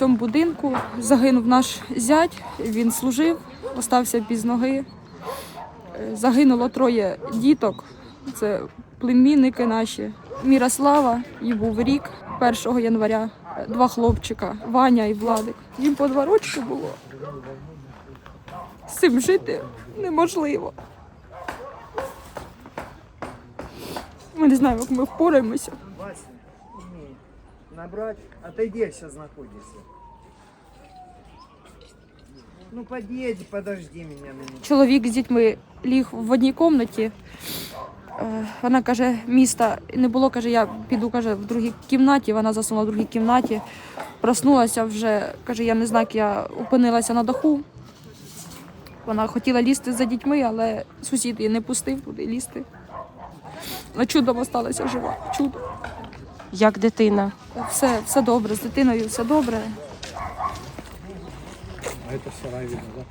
цьому будинку. Загинув наш зять, він служив, остався без ноги. Е, Загинуло троє діток. Це племінники наші. Мірослава, їй був рік 1 января. Е, Два хлопчика Ваня і Владик. Їм по два рочки було. З цим жити неможливо. Ми не знаємо, як ми впораємося. Набрать. А ты где сейчас находишься? Ну подъедь, подожди меня минуту. Чоловік з дітьми ліг в одній кімнаті. Е, Вона каже, міста не було, каже, я піду каже, в другій кімнаті. Вона заснула в другій кімнаті. Проснулася вже, каже, я не знаю, як я опинилася на даху. Вона хотіла лізти за дітьми, але сусід її не пустив туди лізти. На чудом осталася жива. Чудо. Як дитина? Все, все добре, з дитиною все добре. А це сарай видно, да?